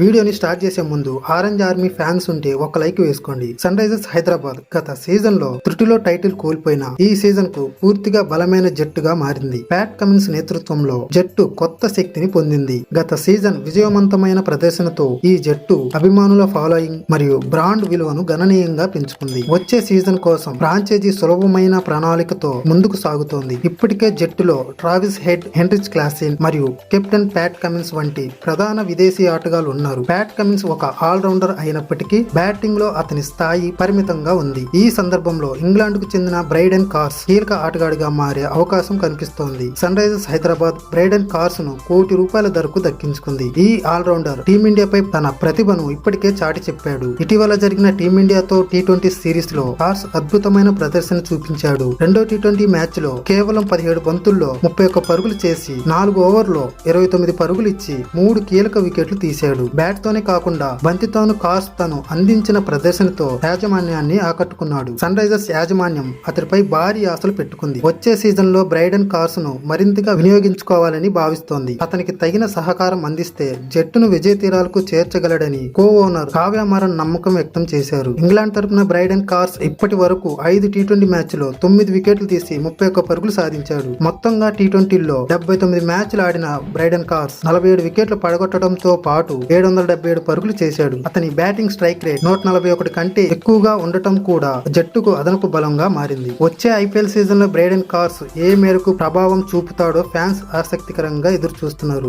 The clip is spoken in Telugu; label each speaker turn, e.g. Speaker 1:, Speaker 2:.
Speaker 1: వీడియోని స్టార్ట్ చేసే ముందు ఆరెంజ్ ఆర్మీ ఫ్యాన్స్ ఉంటే ఒక లైక్ వేసుకోండి. సన్ రైజర్స్ హైదరాబాద్ గత సీజన్లో త్రుటిలో టైటిల్ కోల్పోయిన ఈ సీజన్కు పూర్తిగా బలమైన జట్టుగా మారింది. ప్యాట్ కమిన్స్ నేతృత్వంలో జట్టు కొత్త శక్తిని పొందింది. గత సీజన్ విజయవంతమైన ప్రదర్శనతో ఈ జట్టు అభిమానుల ఫాలోయింగ్ మరియు బ్రాండ్ విలువను గణనీయంగా పెంచుకుంది. వచ్చే సీజన్ కోసం ఫ్రాంచైజీ సులభమైన ప్రణాళికతో ముందుకు సాగుతోంది. ఇప్పటికే జట్టులో ట్రావిస్ హెడ్ హెన్రిచ్ క్లాసిన్ మరియు కెప్టెన్ ప్యాట్ కమిన్స్ వంటి ప్రధాన విదేశీ ఆటగాళ్ళు ఉన్నారు. ప్యాట్ కమిన్స్ ఒక ఆల్రౌండర్ అయినప్పటికీ బ్యాటింగ్లో అతని స్థాయి పరిమితంగా ఉంది. ఈ సందర్భంలో ఇంగ్లాండ్కు చెందిన బ్రైడెన్ కార్స్ కీలక ఆటగాడిగా మారే అవకాశం కనిపిస్తోంది. సన్ రైజర్స్ హైదరాబాద్ బ్రైడెన్ కార్స్ను కోటి రూపాయల ధరకు దక్కించుకుంది. ఈ ఆల్రౌండర్ టీమిండియాపై తన ప్రతిభను ఇప్పటికే చాటి చెప్పాడు. ఇటీవల జరిగిన టీమిండియాతో టీ ట్వంటీ సిరీస్లో కార్స్ అద్భుతమైన ప్రదర్శన చూపించాడు. రెండో టీ ట్వంటీ మ్యాచ్లో కేవలం పదిహేడు బంతుల్లో ముప్పై ఒక్క పరుగులు చేసి నాలుగు ఓవర్లో ఇరవై తొమ్మిది పరుగులు ఇచ్చి మూడు కీలక వికెట్లు తీశాడు. బ్యాట్ తోనే కాకుండా బంతితోను కార్స్ తను అందించిన ప్రదర్శనతో యాజమాన్యాన్ని ఆకట్టుకున్నాడు. సన్ రైజర్స్ యాజమాన్యం అతడిపై భారీ ఆశలు పెట్టుకుంది. వచ్చే సీజన్లో బ్రైడన్ కార్స్ను మరింతగా వినియోగించుకోవాలని భావిస్తోంది. అతనికి తగిన సహకారం అందిస్తే జట్టును విజయ తీరాలకు చేర్చగలడని కో ఓనర్ కావ్యమారన్ నమ్మకం వ్యక్తం చేశారు. ఇంగ్లాండ్ తరపున బ్రైడన్ కార్స్ ఇప్పటి వరకు ఐదు టీ ట్వంటీ మ్యాచ్లో తొమ్మిది వికెట్లు తీసి ముప్పై ఒక్క పరుగులు సాధించాడు. మొత్తంగా టీ ట్వంటీలో డెబ్బై తొమ్మిది మ్యాచ్లు ఆడిన బ్రైడన్ కార్స్ నలభై ఏడు వికెట్లు పడగొట్టడంతో పాటు ఏడు వందల డెబ్బై ఏడు పరుగులు చేశాడు. అతని బ్యాటింగ్ స్ట్రైక్ రేట్ నూట నలభై ఒకటి కంటే ఎక్కువగా ఉండటం కూడా జట్టుకు అదనపు బలంగా మారింది. వచ్చే ఐపీఎల్ సీజన్లో బ్రైడెన్ కార్స్ ఏ మేరకు ప్రభావం చూపుతాడో ఫ్యాన్స్ ఆసక్తికరంగా ఎదురు చూస్తున్నారు